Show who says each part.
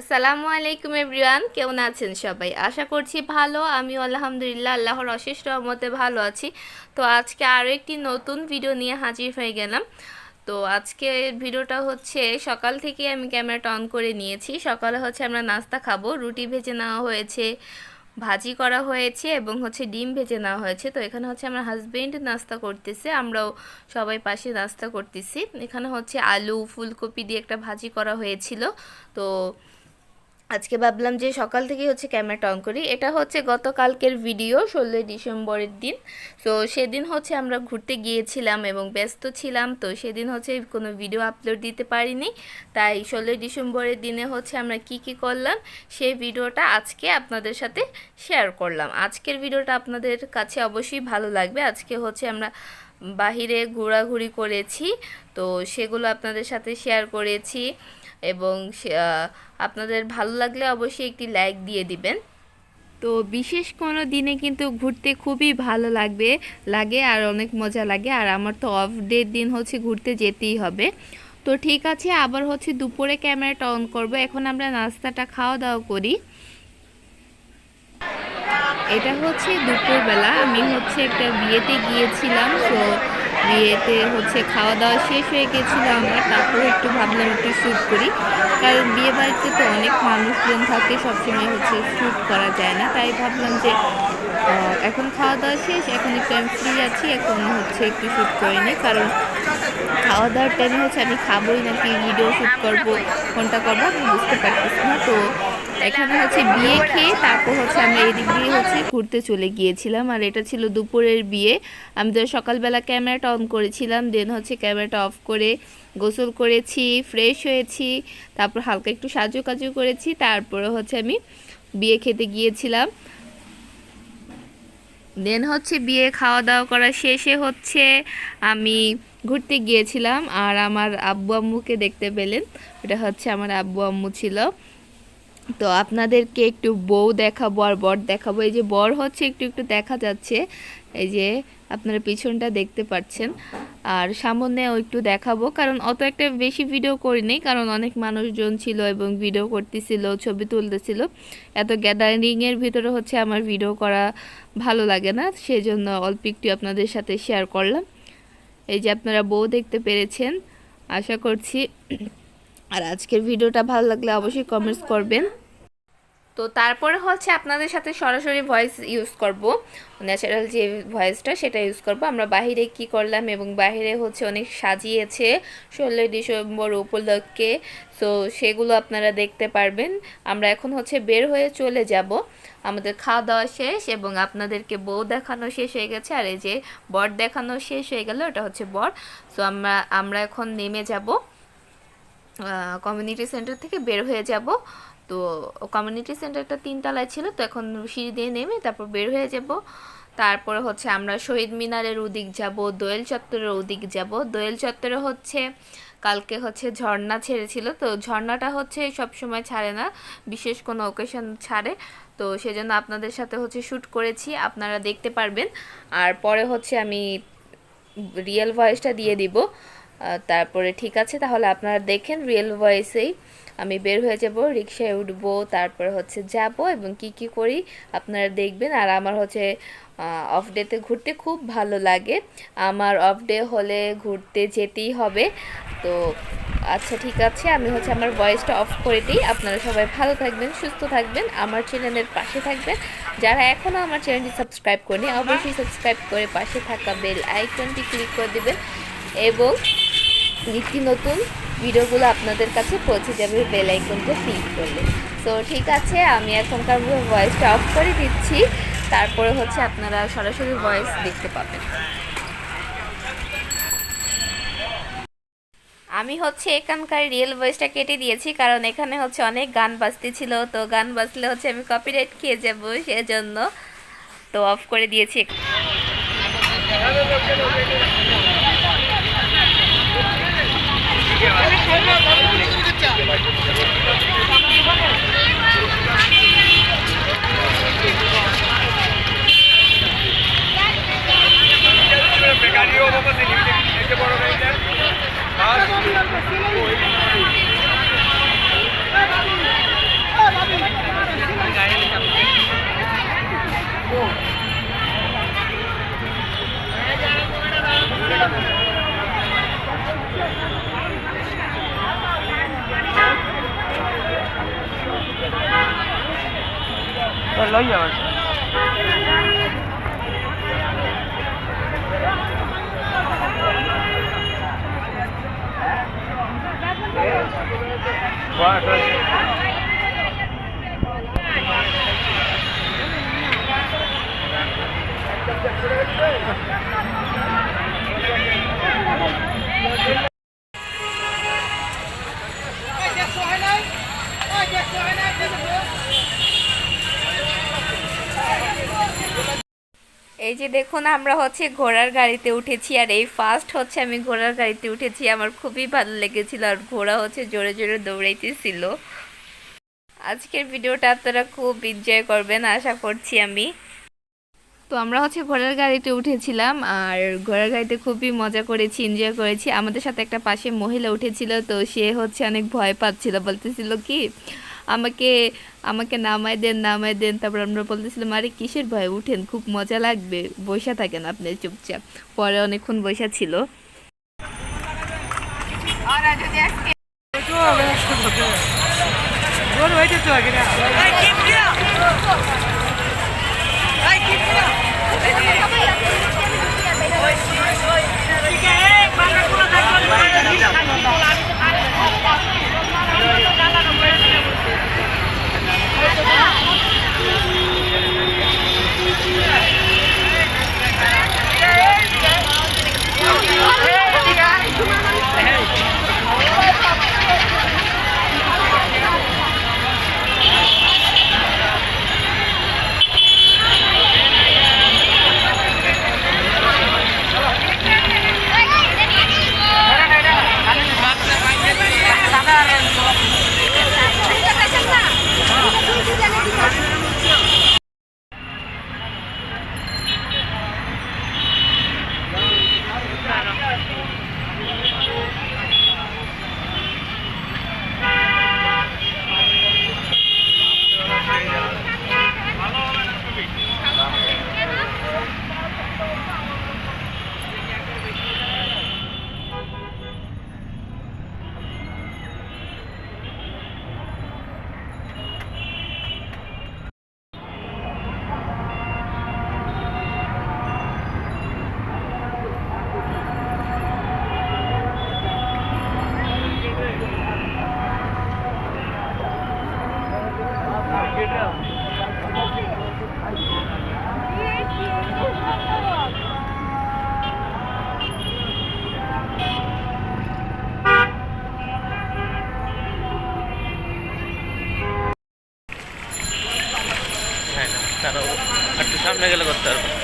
Speaker 1: আসসালামু আলাইকুম এভরিওয়ান, কেমন আছেন সবাই? আশা করছি ভালো আমি আলহামদুলিল্লাহ, আল্লাহর অশেষ রহমতে ভালো আছি। তো আজকে আরও একটি নতুন ভিডিও নিয়ে হাজির হয়ে গেলাম। তো আজকে ভিডিওটা হচ্ছে, সকাল থেকে আমি ক্যামেরাটা অন করে নিয়েছি। সকালে হচ্ছে আমরা নাস্তা খাব, রুটি ভেজে নেওয়া হয়েছে, ভাজি করা হয়েছে এবং হচ্ছে ডিম ভেজে নেওয়া হয়েছে। তো এখানে হচ্ছে আমার হাজবেন্ড নাস্তা করতেছে, আমরাও সবাই পাশে নাস্তা করতেছি। এখানে হচ্ছে আলু, ফুলকপি দিয়ে একটা ভাজি করা হয়েছিল। তো আজকে ভাবলাম যে সকাল থেকে হচ্ছে ক্যামেরাটা অন করি। এটা হচ্ছে গতকালকের ভিডিও ষোলোই ডিসেম্বরের দিন। তো সেদিন হচ্ছে আমরা ঘুরতে গিয়েছিলাম এবং ব্যস্ত ছিলাম, তো সেদিন হচ্ছে কোনো ভিডিও আপলোড দিতে পারিনি। তাই ষোলোই ডিসেম্বরের দিনে হচ্ছে আমরা কি কি করলাম, সেই ভিডিওটা আজকে আপনাদের সাথে শেয়ার করলাম। আজকের ভিডিওটা আপনাদের কাছে অবশ্যই ভালো লাগবে। আজকে হচ্ছে আমরা বাহিরে ঘোরাঘুরি করেছি, তো সেগুলো আপনাদের সাথে শেয়ার করেছি। এবং আপনাদের ভালো লাগলে অবশ্যই একটি লাইক দিয়ে দিবেন। তো বিশেষ কোনো দিনে কিন্তু ঘুরতে খুবই ভালো লাগবে, লাগে আর অনেক মজা লাগে। আর আমার তো অফ ডের দিন হচ্ছে ঘুরতে যেতেই হবে। তো ঠিক আছে, আবার হচ্ছে দুপুরে ক্যামেরাটা অন করব। এখন আমরা নাস্তাটা খাওয়া দাওয়া করি। এটা হচ্ছে দুপুরবেলা। আমি হচ্ছে একটা বিয়েতে গিয়েছিলাম, তো বিয়েতে হচ্ছে খাওয়া দাওয়া শেষ হয়ে গেছিল আমার, তারপরে একটু ভাবলাম একটু শ্যুট করি। কারণ বিয়ে বাড়িতে তো অনেক মানুষজন থাকে, সবসময় হচ্ছে শ্যুট করা যায় না। তাই ভাবলাম যে এখন খাওয়া দাওয়া শেষ, এখন একটু আমি ফ্রি আছি, এখন হচ্ছে একটু শ্যুট করিনি কারণ খাওয়া দাওয়ার টাইমে হচ্ছে আমি খাবোই নাকি ভিডিও শ্যুট করব, কোনটা করব আমি বুঝতে পারতেছি না। তো এখানে হচ্ছে বিয়ে খেয়ে তারপর হচ্ছে আমরা এদিক দিয়ে হচ্ছে ঘুরতে চলে গিয়েছিলাম। আর এটা ছিল দুপুরের বিয়ে। আমি তো সকালবেলা ক্যামেরাটা অন করেছিলাম, দেন হচ্ছে ক্যামেরাটা অফ করে গোসল করেছি, ফ্রেশ হয়েছি, তারপর হালকা একটু সাজু কাজু করেছি, তারপরে হচ্ছে আমি বিয়ে খেতে গিয়েছিলাম। দেন হচ্ছে বিয়ে খাওয়া দাওয়া করা শেষে হচ্ছে আমি ঘুরতে গিয়েছিলাম। আর আমার আব্বু আম্মুকে দেখতে পেলেন। এটা হচ্ছে আমার আব্বু আম্মু ছিল। তো আপনাদেরকে একটু বউ দেখাবো আর বর দেখাবো। এই যে বর হচ্ছে একটু একটু দেখা যাচ্ছে। এই যে আপনারা পিছনটা দেখতে পাচ্ছেন। আর সামনেও একটু দেখাবো। কারণ অত একটা বেশি ভিডিও করিনি কারণ অনেক মানুষজন ছিল এবং ভিডিও করতেছিল, ছবি তুলতেছিল। এত গ্যাদারিংয়ের ভিতরে হচ্ছে আমার ভিডিও করা ভালো লাগে না। সেজন্য অল্প একটু আপনাদের সাথে শেয়ার করলাম। এই যে আপনারা বউ দেখতে পেরেছেন। আশা করছি আর আজকের ভিডিওটা ভালো লাগলে অবশ্যই কমেন্টস করবেন। তো তারপরে হচ্ছে আপনাদের সাথে সরাসরি ভয়েস ইউজ করব। ন্যাচারাল যে ভয়েসটা সেটা ইউজ করব। আমরা বাহিরে কি করলাম এবং বাহিরে হচ্ছে অনেক সাজিয়েছে ষোলোই ডিসেম্বর উপলক্ষে। তো সেগুলো আপনারা দেখতে পারবেন। আমরা এখন হচ্ছে বের হয়ে চলে যাব। আমাদের খাওয়া দাওয়া শেষ এবং আপনাদেরকে বউ দেখানো শেষ হয়ে গেছে। আর এই যে বর দেখানো শেষ হয়ে গেল ওটা হচ্ছে বর। তো আমরা আমরা এখন নেমে যাব। কমিউনিটি সেন্টার থেকে বের হয়ে যাব। তো কমিউনিটি সেন্টারটা তিনতলায় ছিল, তো এখন সিঁড়ি দিয়ে নেমে তারপর বের হয়ে যাব। তারপরে হচ্ছে আমরা শহীদ মিনারের ওদিক যাব, দোয়েল চত্বরের ওদিক যাব। দোয়েল চত্বরে হচ্ছে কালকে হচ্ছে ঝর্ণা ছেড়েছিল, তো ঝর্ণাটা হচ্ছে সব সময় ছাড়ে না, বিশেষ কোনো ওকেশন ছাড়ে। তো সেজন্য আপনাদের সাথে হচ্ছে শ্যুট করেছি, আপনারা দেখতে পারবেন। আর পরে হচ্ছে আমি রিয়েল ভয়েসটা দিয়ে দিব। তারপরে ঠিক আছে, তাহলে আপনারা দেখেন রিয়েল ভয়েসেই আমি বের হয়ে যাব রিক্সায় উঠবো, তারপরে হচ্ছে যাব এবং কি কি করি আপনারা দেখবেন। আর আমার হচ্ছে অফ ডেতে ঘুরতে খুব ভালো লাগে। আমার অফ ডে হলে ঘুরতে যেতেই হবে। তো আচ্ছা ঠিক আছে, আমি হচ্ছে আমার ভয়েসটা অফ করে দিই। আপনারা সবাই ভালো থাকবেন, সুস্থ থাকবেন, আমার চ্যানেলের পাশে থাকবেন। যারা এখনও আমার চ্যানেলটি সাবস্ক্রাইব করেনি, অবশ্যই সাবস্ক্রাইব করে পাশে থাকা বেল আইকনটি ক্লিক করে দেবেন এবং নিত্য নতুন ভিডিওগুলো আপনাদের কাছে পৌঁছে যাবে বেল আইকনটা ক্লিক করলে। তো ঠিক আছে, আমি এখনকার ভয়েসটা অফ করে দিচ্ছি। তারপরে হচ্ছে আপনারা সরাসরি ভয়েস দেখতে পাবেন। আমি হচ্ছে এখানকার রিয়েল ভয়েসটা কেটে দিয়েছি, কারণ এখানে হচ্ছে অনেক গান বাজতে ছিল। তো গান বাজলে হচ্ছে আমি কপিরাইট খেয়ে যাব, সেজন্য তো অফ করে দিয়েছি।
Speaker 2: গাড়িও এই যে বড় lo llevas. Cuatro.
Speaker 1: এই যে দেখুন, আমরা হচ্ছে ঘোড়ার গাড়িতে উঠেছি, আর এই ফার্স্ট হচ্ছে আমি ঘোড়ার গাড়িতে উঠেছি। আমার খুবই ভালো লেগেছিল, আর ঘোড়া হচ্ছে জোরে জোরে দৌড়াইতেছিল। আজকের ভিডিওটা আপনারা খুব এনজয় করবেন, আশা করছি আমি। তো আমরা হচ্ছে ঘোড়ার গাড়িতে উঠেছিলাম, আর ঘোড়ার গাড়িতে খুবই মজা করেছি এনজয় করেছি। আমাদের সাথে একটা পাশে মহিলা উঠেছিল, তো সে হচ্ছে অনেক ভয় পাচ্ছিল, বলতেছিল কি আমাকে আমাকে নামায় দেন নামায় দেন, তারপর আমরা বলতেছিলাম, আরে, কিসের ভয়? উঠেন, খুব মজা লাগবে। বসে থাকেন আপনি চুপচাপ। পরে অনেকক্ষণ বসে ছিল।
Speaker 3: তারা একটু সামনে গেলে করতে পারবে।